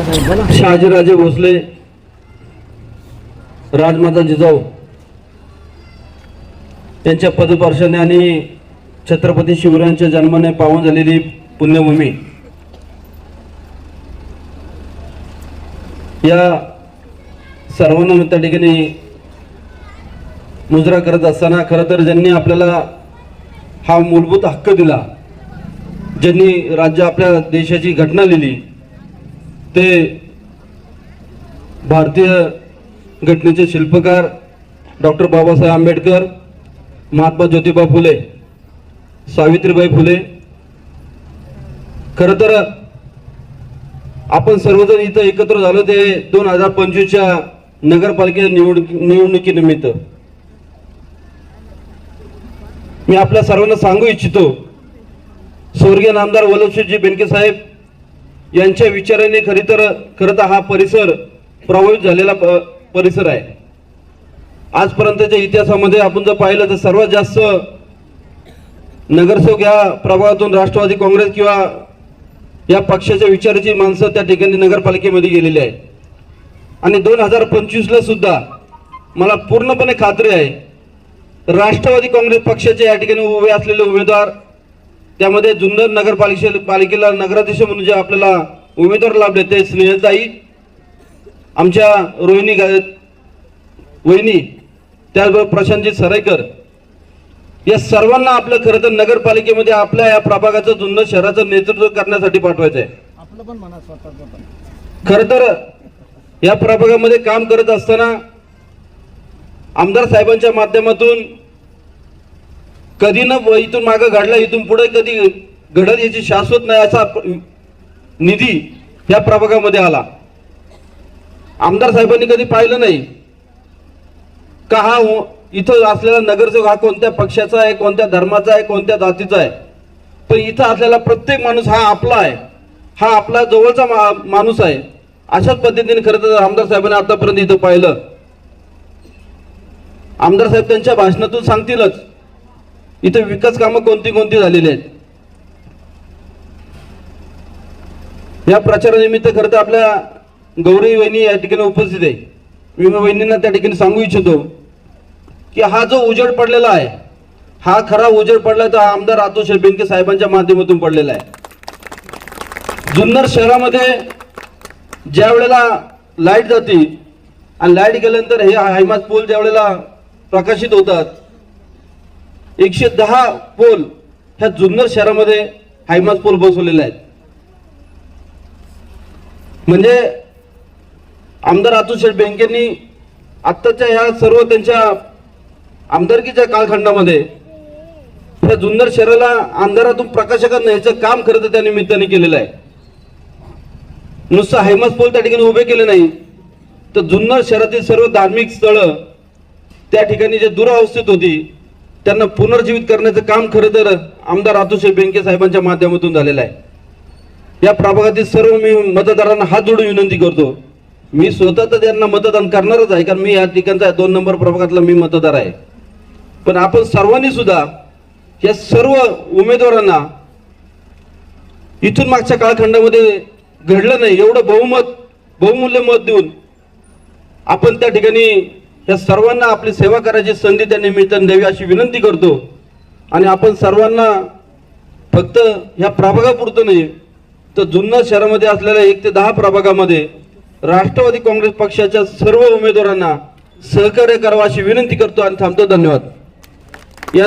शहाजीराजे भोसले राजमाता जिजाऊ त्यांच्या पदस्पर्शाने आणि छत्रपती शिवरायांच्या जन्माने पावन झालेली पुण्यभूमी. या सर्वांना मी त्या ठिकाणी मुजरा करत असताना खरं तर ज्यांनी आपल्याला हा मूलभूत हक्क दिला ज्यांनी राज्य आपल्या देशाची घटना लिहिली ते भारतीय घटनेचे शिल्पकार डॉक्टर बाबासाहेब आंबेडकर महात्मा ज्योतिबा फुले सावित्रीबाई फुले. खरं तर आपण सर्वजण इथं एकत्र झालो ते दोन हजार पंचवीसच्या नगरपालिकेच्या निवडणुकी निवडणुकीनिमित्त. मी आपल्या सर्वांना सांगू इच्छितो स्वर्गीय नामदार वल्लभशिवजी बेनके साहेब यांच्या विचाराने खरी तर खरं तर हा परिसर प्रभावित झालेला प- परिसर आहे. आजपर्यंतच्या इतिहासामध्ये आपण जर पाहिलं तर सर्वात जास्त नगरसेवक या प्रभागातून राष्ट्रवादी काँग्रेस किंवा या पक्षाच्या विचाराची माणसं त्या ठिकाणी नगरपालिकेमध्ये गेलेली आहे आणि दोन हजार पंचवीसला सुद्धा मला पूर्णपणे खात्री आहे राष्ट्रवादी काँग्रेस पक्षाचे या ठिकाणी उभे असलेले उमेदवार त्यामध्ये जुन्नर नगरपालिके पालिकेला नगराध्यक्ष म्हणून जे आपल्याला उमेदवार लाभले ते स्नेहताई आमच्या रोहिणी वहिनी त्याचबरोबर प्रशांतजी सरायकर. या सर्वांना आपलं खरं तर नगरपालिकेमध्ये आपल्या या प्रभागाचं जुन्नर शहराचं नेतृत्व करण्यासाठी पाठवायचं आहे खर तर या प्रभागामध्ये काम करत असताना आमदार साहेबांच्या माध्यमातून कधी न इथून मागं घडला इथून पुढे कधी घडत याची शाश्वत नाही असा निधी या प्रभागामध्ये आला. आमदार साहेबांनी कधी पाहिलं नाही. का हा इथं असलेला नगरसेवक हा कोणत्या पक्षाचा आहे कोणत्या धर्माचा आहे कोणत्या जातीचा आहे पण इथं असलेला प्रत्येक माणूस हा आपला आहे. हा आपला जवळचा मा- माणूस आहे. अशाच पद्धतीने खरं तर आमदार साहेबांनी आतापर्यंत इथं पाहिलं. आमदार साहेब त्यांच्या भाषणातून सांगतीलच. इथं विकास कामं कोणती कोणती झालेली आहेत? या प्रचारानिमित्त खरं तर आपल्या गौरी वहिनी या ठिकाणी उपस्थित आहे. मी वहिनींना त्या ठिकाणी सांगू इच्छितो की हा जो उजेड पडलेला आहे हा खरा उजेड पडला तर हा आमदार अतुल बेनके साहेबांच्या माध्यमातून पडलेला आहे. जुन्नर शहरामध्ये ज्या वेळेला लाइट जाते आणि लाइट गेल्यानंतर हे हायमास पूल ज्या वेळेला प्रकाशित होतात एकशे दहा पोल ह्या जुन्नर शहरामध्ये हायमास पोल बसवलेले आहेत. म्हणजे आमदार अतुल शेठ बेंकेंनी आत्ताच्या ह्या सर्व त्यांच्या आमदारकीच्या कालखंडामध्ये ह्या जुन्नर शहराला अंधारातून प्रकाशकात न्यायचं काम खरं तर त्या निमित्ताने केलेलं आहे. नुसतं हैमस पोल त्या ठिकाणी उभे केले नाही तर जुन्नर शहरातील सर्व धार्मिक स्थळं त्या ठिकाणी जे दुरावस्थित होती त्यांना पुनर्जीवित करण्याचं काम खरं तर आमदार अतुल बेंके साहेबांच्या माध्यमातून झालेलं आहे. या प्रभागातील सर्व मी मतदारांना हात जोडून विनंती करतो. मी स्वतः तर त्यांना मतदान करणारच आहे कारण मी या ठिकाणचा दोन नंबर प्रभागातला मी मतदार आहे. पण आपण सर्वांनी सुद्धा या सर्व उमेदवारांना इथून मागच्या कालखंडामध्ये घडलं नाही एवढं बहुमत बहुमूल्य मत देऊन आपण त्या ठिकाणी या सर्वांना आपली सेवा करायची संधी त्या निमित्ताने द्यावी अशी विनंती करतो. आणि आपण सर्वांना फक्त ह्या प्रभागापुरतं नाही तर जुन्नर शहरामध्ये असलेल्या एक ते दहा प्रभागामध्ये राष्ट्रवादी काँग्रेस पक्षाच्या सर्व उमेदवारांना सहकार्य करावं अशी विनंती करतो आणि थांबतो. धन्यवाद. या